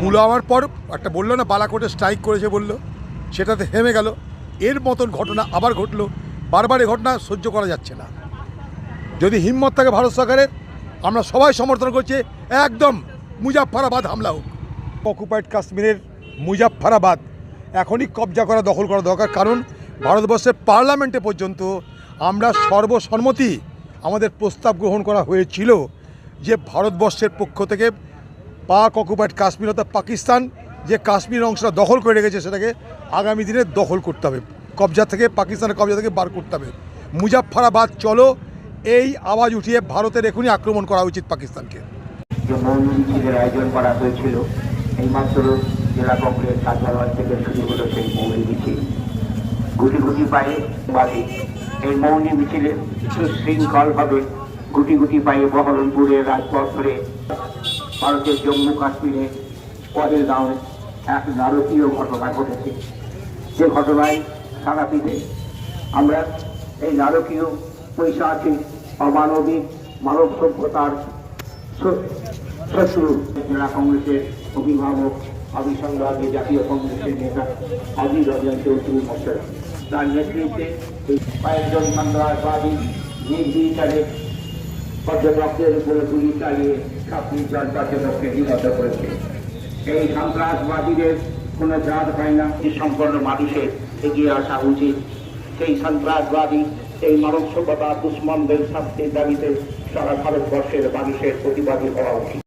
পুলওয়ামার পর একটা বলল না, বালাকোটে স্ট্রাইক করেছে বলল। সেটাতে হেমে গেল। এর মতন ঘটনা আবার ঘটলো। বারবার এ ঘটনা সহ্য করা যাচ্ছে না। যদি হিম্মত থাকে ভারত সরকারের, আমরা সবাই সমর্থন করছি, একদম মুজাফফরাবাদ হামলা হোক। অকুপাইড কাশ্মীরের মুজাফফরাবাদ। এখনই কবজা করা, দখল করা দরকার। কারণ ভারতবর্ষের পার্লামেন্টে পর্যন্ত আমরা সর্বসম্মতি আমাদের প্রস্তাব গ্রহণ করা হয়েছিল যে ভারতবর্ষের পক্ষ থেকে পাক অকুপাইড কাশ্মীর অর্থাৎ পাকিস্তান যে কাশ্মীর অংশটা দখল করে রেখেছে সেটাকে আগামী দিনে দখল করতে হবে। কবজা থেকে, পাকিস্তানের কবজা থেকে বার করতে হবে। মুজাফফরাবাদ, চলো, এই আওয়াজ উঠিয়ে ভারতের এখনই আক্রমণ করা উচিত পাকিস্তানকে। মৌন আয়োজন করা হয়েছিল, এইমাত্র জেলা কংগ্রেস কার্যালয় থেকে শুরু হলো সেই মৌনী মিছিল। গুটি গুটি পায়ে বাড়ি এই মৌনী মিছিলে সুশৃঙ্খলভাবে গুটি গুটি পায়ে বহরমপুরের রাজপথ ধরে ভারতের জম্মু কাশ্মীরে পরের গাঁয়ে এক নারকীয় ঘটনা ঘটেছে। যে ঘটনায় সারা পৃথিবী আমরা এই নারকীয় পৈশাচিক, অমানবিক মানব সভ্যতার শত্রু জেলা কংগ্রেসের অভিভাবক আবিসংগ্রামী জাতীয় কংগ্রেসের নেতা অধীর রঞ্জন চৌধুরী মশাই তার নেতৃত্বে কয়েকজন সন্ত্রাসবাদী নির্বিচারে পর্যটকদের উপরে গুলি চালিয়ে ছাত্রী চার পর্যটককে নিহত করেছে। এই সন্ত্রাসবাদীদের কোনো জাত হয় না সম্পন্ন মানুষের এগিয়ে আসা উচিত। সেই সন্ত্রাসবাদী এই মানব সভ্যতা দুশ্মনদের শাস্তির দাবিতে সারা ভারতবর্ষের মানুষের প্রতিবাদী হওয়া উচিত।